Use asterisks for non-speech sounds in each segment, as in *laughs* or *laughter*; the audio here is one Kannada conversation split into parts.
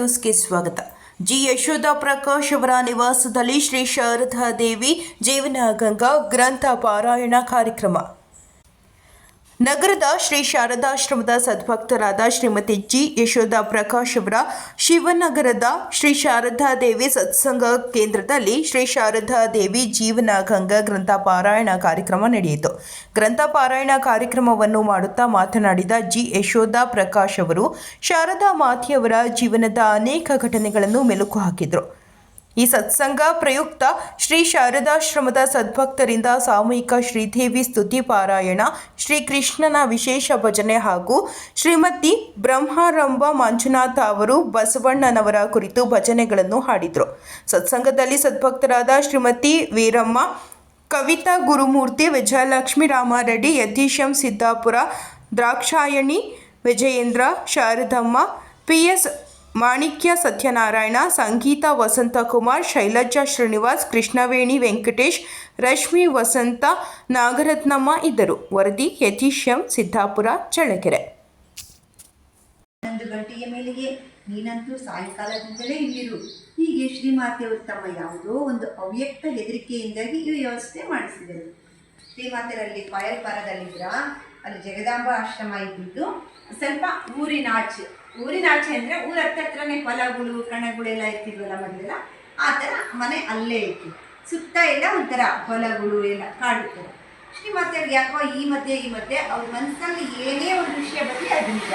ನ್ಯೂಸ್ಗೆ ಸ್ವಾಗತ. ಜಿ ಯಶೋಧ ಪ್ರಕಾಶ್ ಅವರ ನಿವಾಸದಲ್ಲಿ ಶ್ರೀ ಶಾರದಾ ದೇವಿ ಜೀವನ ಗಂಗಾ ಗ್ರಂಥ ಪಾರಾಯಣ ಕಾರ್ಯಕ್ರಮ. ನಗರದ ಶ್ರೀ ಶಾರದಾಶ್ರಮದ ಸದ್ಭಕ್ತರಾದ ಶ್ರೀಮತಿ ಜಿ. ಯಶೋಧ ಪ್ರಕಾಶ್ ಅವರ ಶಿವನಗರದ ಶ್ರೀ ಶಾರದಾ ದೇವಿ ಸತ್ಸಂಗ ಕೇಂದ್ರದಲ್ಲಿ ಶ್ರೀ ಶಾರದಾ ದೇವಿ ಜೀವನ ಗಂಗಾ ಗ್ರಂಥ ಪಾರಾಯಣ ಕಾರ್ಯಕ್ರಮ ನಡೆಯಿತು. ಗ್ರಂಥ ಪಾರಾಯಣ ಕಾರ್ಯಕ್ರಮವನ್ನು ಮಾಡುತ್ತಾ ಮಾತನಾಡಿದ ಜಿ. ಯಶೋಧ ಪ್ರಕಾಶ್ ಅವರು, ಶಾರದಾ ಮಾತೆಯವರ ಜೀವನದ ಅನೇಕ ಘಟನೆಗಳನ್ನು ಮೆಲುಕು ಹಾಕಿದರು. ಈ ಸತ್ಸಂಗ ಪ್ರಯುಕ್ತ ಶ್ರೀ ಶಾರದಾಶ್ರಮದ ಸದ್ಭಕ್ತರಿಂದ ಸಾಮೂಹಿಕ ಶ್ರೀದೇವಿ ಸ್ತುತಿ ಪಾರಾಯಣ, ಶ್ರೀ ಕೃಷ್ಣನ ವಿಶೇಷ ಭಜನೆ ಹಾಗೂ ಶ್ರೀಮತಿ ಬ್ರಹ್ಮಾರಂಭ ಮಂಜುನಾಥ ಅವರು ಬಸವಣ್ಣನವರ ಕುರಿತು ಭಜನೆಗಳನ್ನು ಹಾಡಿದರು. ಸತ್ಸಂಗದಲ್ಲಿ ಸದ್ಭಕ್ತರಾದ ಶ್ರೀಮತಿ ವೀರಮ್ಮ, ಕವಿತಾ ಗುರುಮೂರ್ತಿ, ವಿಜಯಲಕ್ಷ್ಮಿ ರಾಮಾರೆಡ್ಡಿ, ಯತೀಶಂ ಸಿದ್ದಾಪುರ, ದ್ರಾಕ್ಷಾಯಣಿ, ವಿಜಯೇಂದ್ರ, ಶಾರದಮ್ಮ, ಪಿ ಎಸ್ ಮಾಣಿಕ್ಯ ಸತ್ಯನಾರಾಯಣ, ಸಂಗೀತ ವಸಂತಕುಮಾರ್, ಶೈಲಜಾ ಶ್ರೀನಿವಾಸ್, ಕೃಷ್ಣವೇಣಿ ವೆಂಕಟೇಶ್, ರಶ್ಮಿ ವಸಂತ, ನಾಗರತ್ನಮ್ಮ ಇದ್ದರು. ವರದಿ ಯತೀಶಂ ಸಿದ್ದಾಪುರ, ಚಳ್ಳಕೆರೆ. ಗಂಟೆಯ ಮೇಲೆಗೆ ನೀನಂತೂ ಸಾಯಂಕಾಲದಿಂದಲೇ ಇಲ್ಲಿರು. ಹೀಗೆ ಶ್ರೀಮಾತೆಯವರು ತಮ್ಮ ಯಾವುದೋ ಒಂದು ಅವ್ಯಕ್ತ ಹೆದರಿಕೆಯಿಂದಾಗಿ ಈ ವ್ಯವಸ್ಥೆ ಮಾಡಿಸಿದರು. ಶ್ರೀಮಾತೆಯರಲ್ಲಿ ಪಾಯಲ್ಪಾರದಲ್ಲಿದ್ರ? ಅಲ್ಲಿ ಜಗದಾಂಬ ಆಶ್ರಮ ಇದ್ದಿದ್ದು ಸ್ವಲ್ಪ ಊರಿನಾಚೆ ಊರಿನಾಚೆ ಅಂದರೆ ಊರ ಹತ್ತತ್ರನೇ ಹೊಲಗಳು ಕಣಗಳೆಲ್ಲ ಇರ್ತಿದ್ವಲ್ಲ ಮೊದಲೆಲ್ಲ, ಆ ಥರ ಮನೆ ಅಲ್ಲೇ ಇತ್ತು. ಸುತ್ತ ಎಲ್ಲ ಒಂಥರ ಹೊಲಗಳು ಎಲ್ಲ ಕಾಡುತ್ತೆ. ಥರ ಮತ್ತೆ ಯಾಕೋ ಈ ಮಧ್ಯೆ ಈ ಮಧ್ಯೆ ಅವ್ರ ಮನಸ್ಸಲ್ಲಿ ಏನೇ ಒಂದು ವಿಷಯ ಬರಲಿ ಅದು ನಿಜ.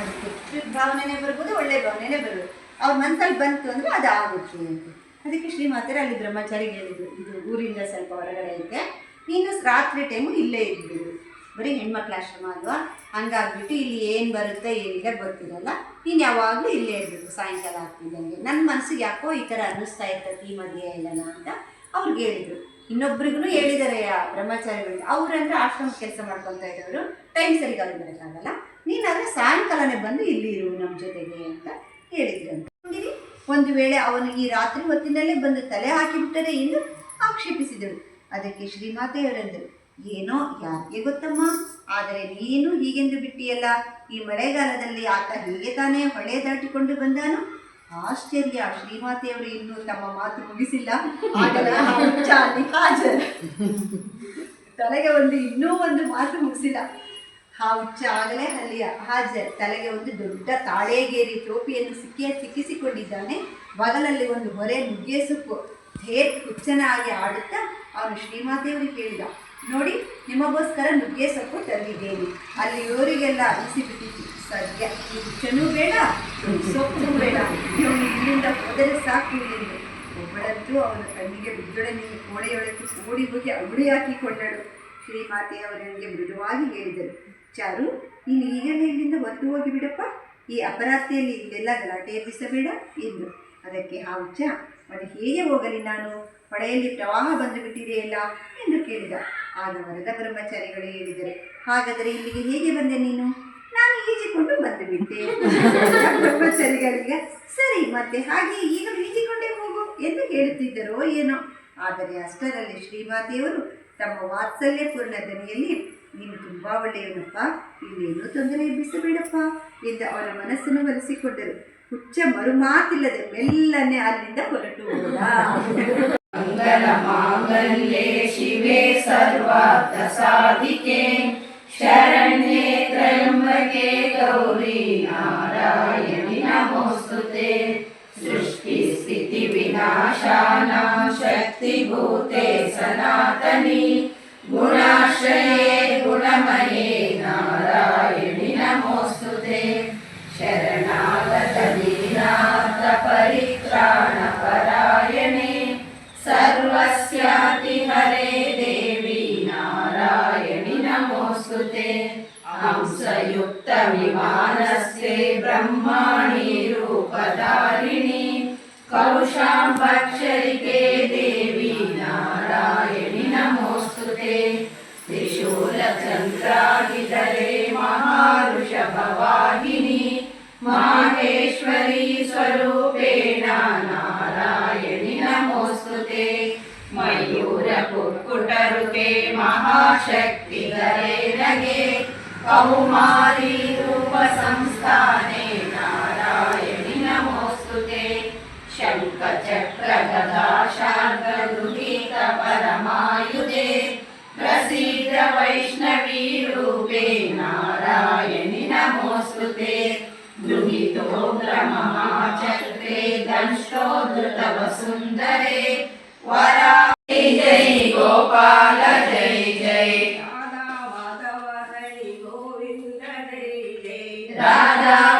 ಅದಕ್ಕೆ ಭಾವನೆನೇ ಬರ್ಬೋದು, ಒಳ್ಳೆ ಭಾವನೆನೇ ಬರ್ಬೋದು. ಅವ್ರ ಮನಸ್ಸಲ್ಲಿ ಬಂತು ಅಂದರೆ ಅದು ಆಗುತ್ತೆ ಅಂತ. ಅದಕ್ಕೆ ಶ್ರೀಮಾತೆಯರು ಅಲ್ಲಿ ಬ್ರಹ್ಮಚಾರಿಗೆ ಹೇಳಿದ್ರು, ಇದು ಊರಿಂದ ಸ್ವಲ್ಪ ಹೊರಗಡೆ ಐತೆ. ನೀನು ರಾತ್ರಿ ಟೈಮು ಇಲ್ಲೇ ಇದ್ಬಿಡು ಬರೀ ಹೆಣ್ಮಕ್ಳ ಆಶ್ರಮ ಅಲ್ವಾ? ಹಂಗಾಗ್ಬಿಟ್ಟು ಇಲ್ಲಿ ಏನು ಬರುತ್ತೆ ಏನಿದೆ ಗೊತ್ತಿರಲ್ಲ. ನೀನು ಯಾವಾಗಲೂ ಇಲ್ಲೇ ಇರಬೇಕು, ಸಾಯಂಕಾಲ ಆಗ್ತಿದ್ದಂಗೆ. ನನ್ನ ಮನಸ್ಸಿಗೆ ಯಾಕೋ ಈ ಥರ ಅನ್ನಿಸ್ತಾ ಇರ್ತದೆ ಈ ಮಧ್ಯೆ ಇಲ್ಲನ ಅಂತ ಅವ್ರಿಗೆ ಹೇಳಿದರು. ಇನ್ನೊಬ್ರಿಗೂ ಹೇಳಿದ್ದಾರೆ ಆ ಬ್ರಹ್ಮಚಾರಿಗಳಿಗೆ. ಅವ್ರಂದ್ರೆ ಆಶ್ರಮ ಕೆಲಸ ಮಾಡ್ಕೊತಾ ಇದ್ದವರು. ಟೈಮ್ ಸರಿಗೆ ಅವ್ರಿಗೆ ಬರೋಕ್ಕಾಗಲ್ಲ. ನೀನಾದರೆ ಸಾಯಂಕಾಲನೇ ಬಂದು ಇಲ್ಲಿ ಇರು ನಮ್ಮ ಜೊತೆಗೆ ಅಂತ ಹೇಳಿದ್ರು ಅಂತ ನೋಡಿರಿ, ಒಂದು ವೇಳೆ ಅವನು ಈ ರಾತ್ರಿ ಹೊತ್ತಿನಲ್ಲೇ ಬಂದು ತಲೆ ಹಾಕಿಬಿಟ್ಟರೆ ಎಂದು ಆಕ್ಷೇಪಿಸಿದಳು. ಅದಕ್ಕೆ ಶ್ರೀಮಾತೆಯವರೆಂದರು. ಏನೋ ಯಾರಿಗೆ ಗೊತ್ತಮ್ಮ? ಆದರೆ ನೀನು ಹೀಗೆಂದು ಬಿಟ್ಟಿಯಲ್ಲ? ಈ ಮಳೆಗಾಲದಲ್ಲಿ ಆತ ಹೀಗೆ ತಾನೇ ಹೊಳೆ ದಾಟಿಕೊಂಡು ಬಂದಾನು? ಆಶ್ಚರ್ಯ, ಶ್ರೀಮಾತೆಯವರು ಇನ್ನೂ ತಮ್ಮ ಮಾತು ಮುಗಿಸಿಲ್ಲ. ತಲೆಗೆ ಒಂದು, ಇನ್ನೂ ಒಂದು ಮಾತು ಮುಗಿಸಿಲ್ಲ. ಆ ಹುಚ್ಚ ಆಗಲೇ ಅಲ್ಲಿಯ ಹಾಜರ್ ತಲೆಗೆ ಒಂದು ದೊಡ್ಡ ತಾಳೇಗೇರಿ ಟೋಪಿಯನ್ನು ಸಿಕ್ಕಿಯ ಸಿಕ್ಕಿಸಿಕೊಂಡಿದ್ದಾನೆ. ಬಗಲಲ್ಲಿ ಒಂದು ಹೊರೆ ನುಗ್ಗೆ ಸೊಪ್ಪು ಥೇಟ್ ಹುಚ್ಚನಾಗಿ ಆಡುತ್ತಾ ಅವನು ಶ್ರೀಮಾತೆಯವರು ಹೇಳಿದ ನೋಡಿ, ನಿಮಗೋಸ್ಕರ ನುಗ್ಗೆ ಸೊಪ್ಪು ತಂದಿದ್ದೇನೆ. ಅಲ್ಲಿ ಇವರಿಗೆಲ್ಲ ಅನಿಸಿಬಿಟ್ಟಿತ್ತು ಸದ್ಯ ಈ ಬೇಡ ಸೊಪ್ಪು ಬೇಡ. ಇವನು ಇಲ್ಲಿಂದ ಹೋದರೆ ಸಾಕು ಎಂದು. ಒಬ್ಬಳಂತೂ ಅವನ ಕಣ್ಣಿಗೆ ಬಿದ್ದೊಡನೆ ಕೋಣೆಯೊಳಗೆ ಓಡಿ ಹೋಗಿ ಅಗುಳಿ ಹಾಕಿಕೊಂಡಳು. ಶ್ರೀಮಾತೆ ಅವರನಿಗೆ ಮೃದುವಾಗಿ ಹೇಳಿದರು ಚಾರು, ನೀನು ಈಗಲೇ ಇಲ್ಲಿಂದ ಹೊರಟು ಹೋಗಿ ಬಿಡಪ್ಪ ಈ ಅಪರಾಧಿಯಲ್ಲಿ ಇಲ್ಲೆಲ್ಲ ಗಲಾಟೆ ಎಬ್ಬಿಸಬೇಡ ಎಂದು. ಅದಕ್ಕೆ ಆ ಹುಚ್ಚ ಅದು ಹೇಗೆ ಹೋಗಲಿ ನಾನು? ಹೊಳೆಯಲ್ಲಿ ಪ್ರವಾಹ ಬಂದು ಬಿಟ್ಟಿದೆಯಲ್ಲ ಎಂದು ಕೇಳಿದ. ಆಗ ವರದ ಬ್ರಹ್ಮಚಾರಿಗಳು ಹೇಳಿದರು, ಹಾಗಾದರೆ ಇಲ್ಲಿಗೆ ಹೇಗೆ ಬಂದೆ ನೀನು? ನಾನು ಈಜಿಕೊಂಡು ಬಂದು ಬಿಟ್ಟೆ *laughs* ಬ್ರಹ್ಮಚಾರಿಗಳಿಗೆ, ಸರಿ, ಮತ್ತೆ ಹಾಗೆ ಈಗ ಈಜಿಕೊಂಡೇ ಹೋಗು ಎಂದು ಹೇಳುತ್ತಿದ್ದರೋ ಏನೋ. ಆದರೆ ಅಷ್ಟರಲ್ಲಿ ಶ್ರೀಮಾತೆಯವರು ತಮ್ಮ ವಾತ್ಸಲ್ಯಪೂರ್ಣ ದನಿಯಲ್ಲಿ ನೀನು ತುಂಬ ಒಳ್ಳೆಯವನಪ್ಪ ಇಲ್ಲೇನೂ ತೊಂದರೆ ಎಬ್ಬಿಸಬೇಡಪ್ಪ ಎಂದು ಅವರ ಮನಸ್ಸನ್ನು ಒಲಿಸಿಕೊಂಡರು. ಹುಚ್ಚ ಮರುಮಾತಿಲ್ಲದೆ ಮೆಲ್ಲನೆ ಅಲ್ಲಿಂದ ಹೊರಟು मङ्गलमाङ्गल्ये शिवे सर्वार्थसाधिके शरण्ये त्र्यम्बके गौरी नारायणि नमोऽस्तु ते। सृष्टिस्थितिविनाशानां शक्तिभूते सनातनि चन्द्रागितले महारुषभवाहिनी माहेश्वरी स्वरूपेण नारायणि नमोऽस्तु ते मयूरपुक्कुटरुपे महाशक्तिधरे नगे कौमारी रूपसंस्थाने नारायणि नमोऽस्तु ते शङ्खचक्रगदा शार्दुगीतपरमायुधे प्रसीद वैष्णवी रूपे नारायणि नमोऽस्तु गृहीतो भ्रममाचक्रे दंष्टो धृतवसुन्दरे वरा जय गोपाल जय जय राधा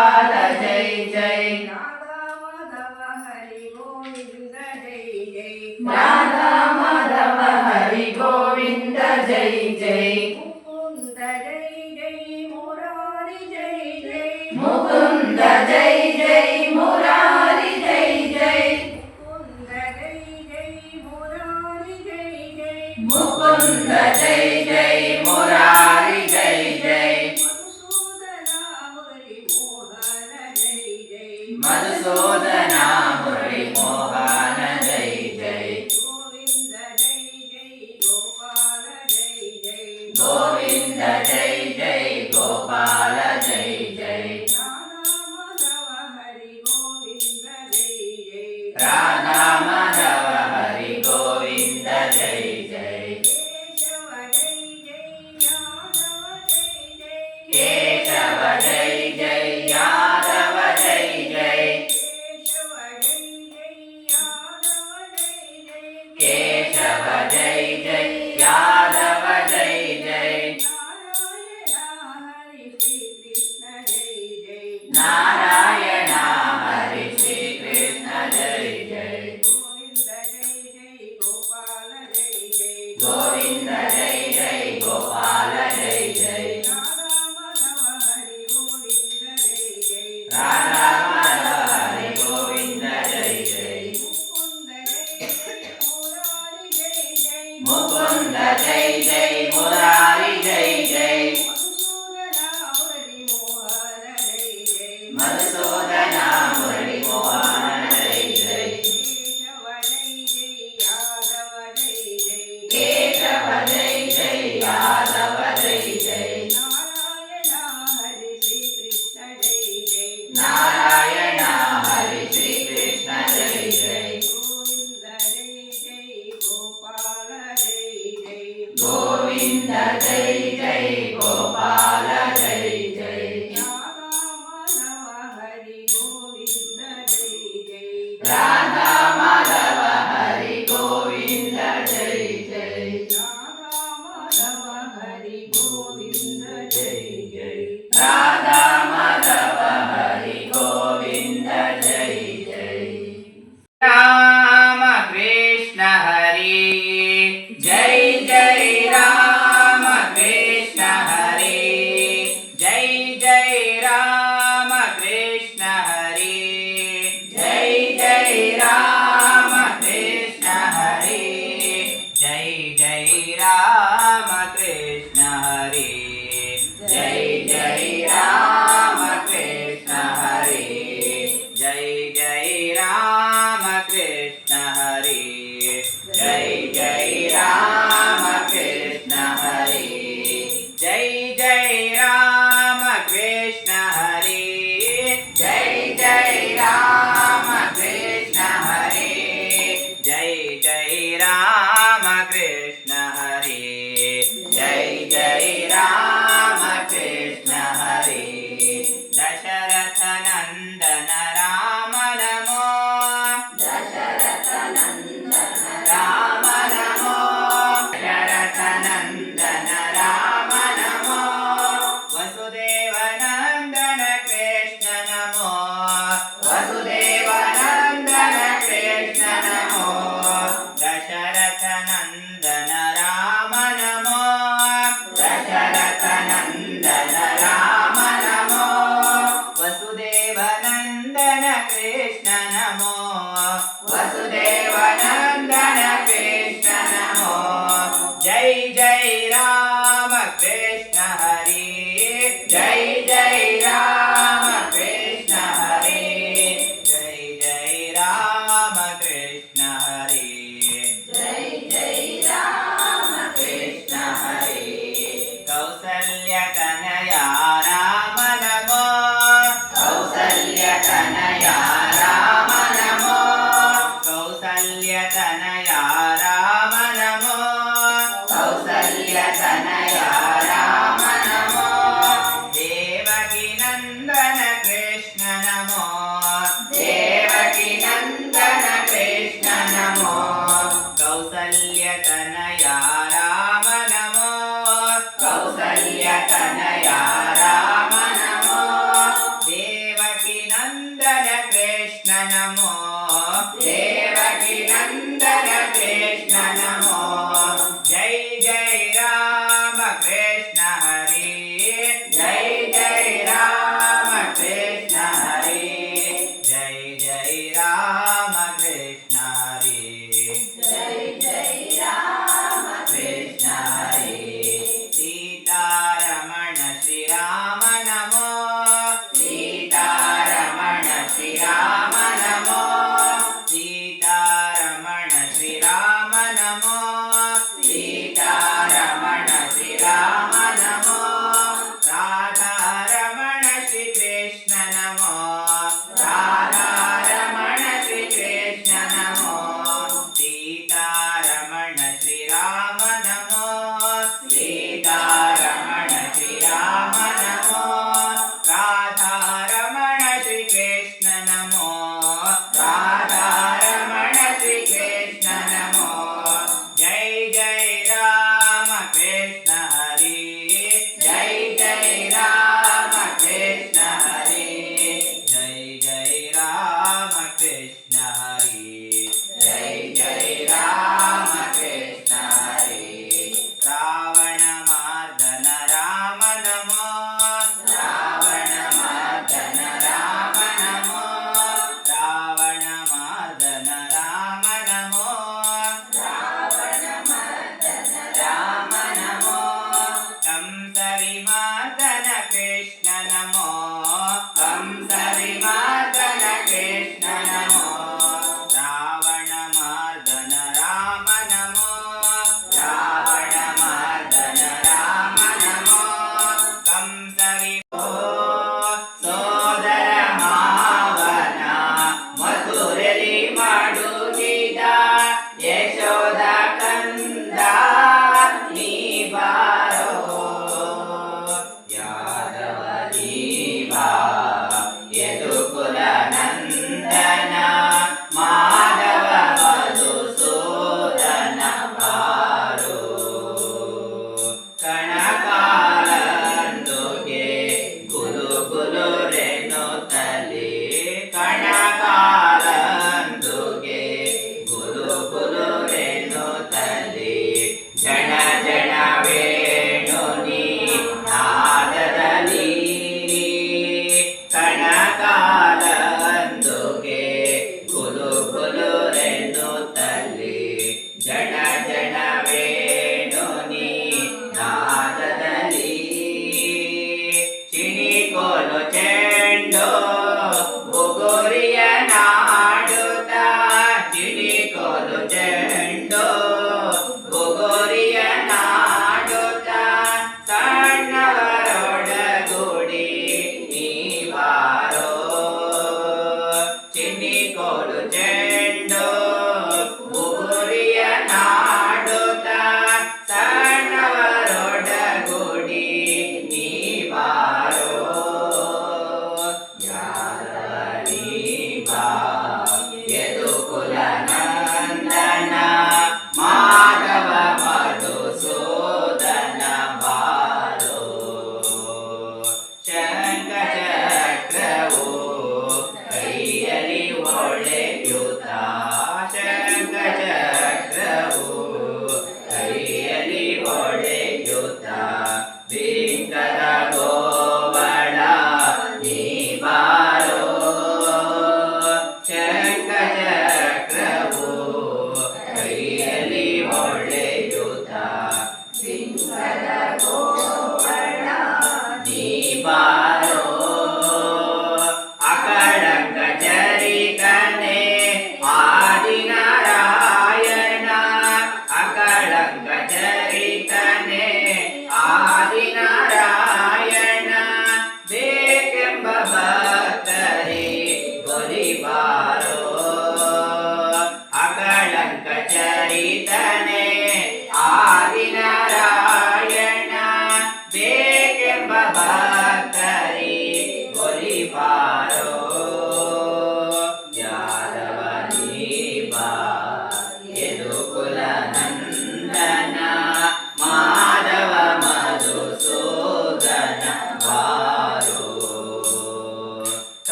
गोपाल जय जय राधा माधव हरि गोविन्द जय जय राधा माधव हरि गोविन्द जय creer রাজা Mama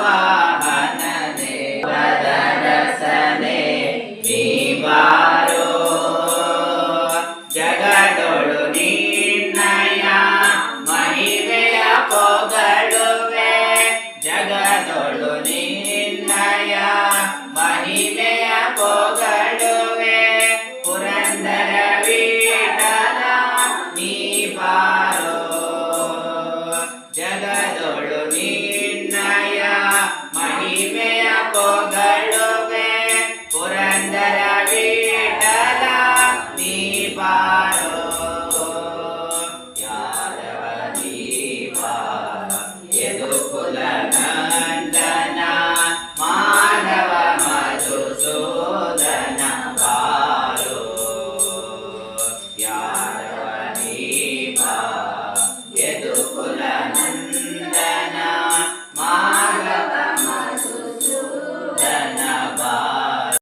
Wow.